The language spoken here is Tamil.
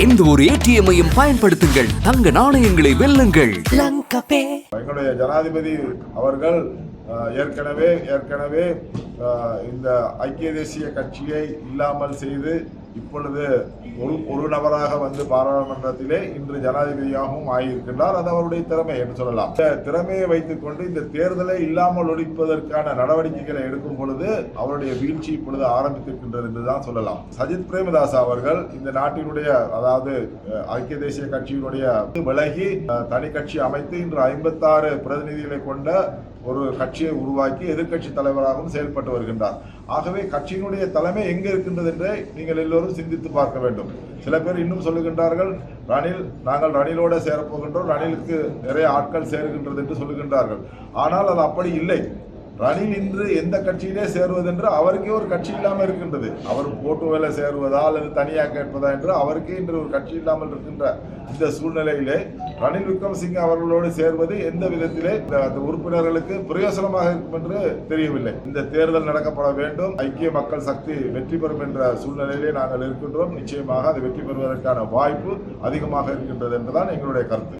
எந்த ஒரு ஏடிஎம்மையும் பயன்படுத்துங்கள். தங்க நாணயங்களை வெல்லுங்கள். எங்களுடைய ஜனாதிபதி அவர்கள் ஏற்கனவே ஏற்கனவே இந்த ஐக்கிய தேசிய கட்சியை இல்லாமல் செய்து இப்பொழுது ஒரு ஒரு நபராக வந்து பாராளுமன்றத்திலே இன்று ஜனாதிபதியாகவும் ஆகியிருக்கின்றார். அது அவருடைய திறமை என்று சொல்லலாம். இந்த திறமையை வைத்துக் கொண்டு இந்த தேர்தலை இல்லாமல் ஒழிப்பதற்கான நடவடிக்கைகளை எடுக்கும் பொழுது அவருடைய வீழ்ச்சி இப்பொழுது ஆரம்பித்திருக்கின்றது என்றுதான் சொல்லலாம். சஜித் பிரேமதாஸ் அவர்கள் இந்த நாட்டினுடைய அதாவது ஐக்கிய தேசிய கட்சியினுடைய விலகி தனி கட்சி அமைத்து இன்று ஐம்பத்தாறு பிரதிநிதிகளை கொண்ட ஒரு கட்சி கட்சியை உருவாக்கி எதிர்க்கட்சி தலைவராகவும் செயல்பட்டு வருகின்றார். ஆகவே கட்சியினுடைய தலைமை எங்கே இருக்கின்றது என்றே நீங்கள் எல்லோரும் சிந்தித்து பார்க்க வேண்டும். சில பேர் இன்னும் சொல்லுகின்றார்கள் ரணில் நாங்கள் ரணிலோட சேரப்போகின்றோம் ரணிலுக்கு நிறைய ஆட்கள் சேருகின்றது என்று சொல்லுகின்றார்கள். ஆனால் அது அப்படி இல்லை. ரணில் இன்று எந்த கட்சியிலே சேருவதென்று அவருக்கே ஒரு கட்சி இல்லாமல் இருக்கின்றது. அவர் போட்டுவேல சேருவதா அல்லது தனியாக கேட்பதா என்று அவருக்கே இன்று ஒரு கட்சி இல்லாமல் இருக்கின்ற இந்த சூழ்நிலையிலே ரணில் விக்ரமசிங்க அவர்களோடு சேர்வது எந்த விதத்திலே இந்த அந்த உறுப்பினர்களுக்கு பிரயோசனமாக இருக்கும் என்று தெரியவில்லை. இந்த தேர்தல் நடக்கப்பட வேண்டும். ஐக்கிய மக்கள் சக்தி வெற்றி பெறும் என்ற சூழ்நிலையிலே நாங்கள் இருக்கின்றோம். நிச்சயமாக அது வெற்றி பெறுவதற்கான வாய்ப்பு அதிகமாக இருக்கின்றது என்றுதான் எங்களுடைய கருத்து.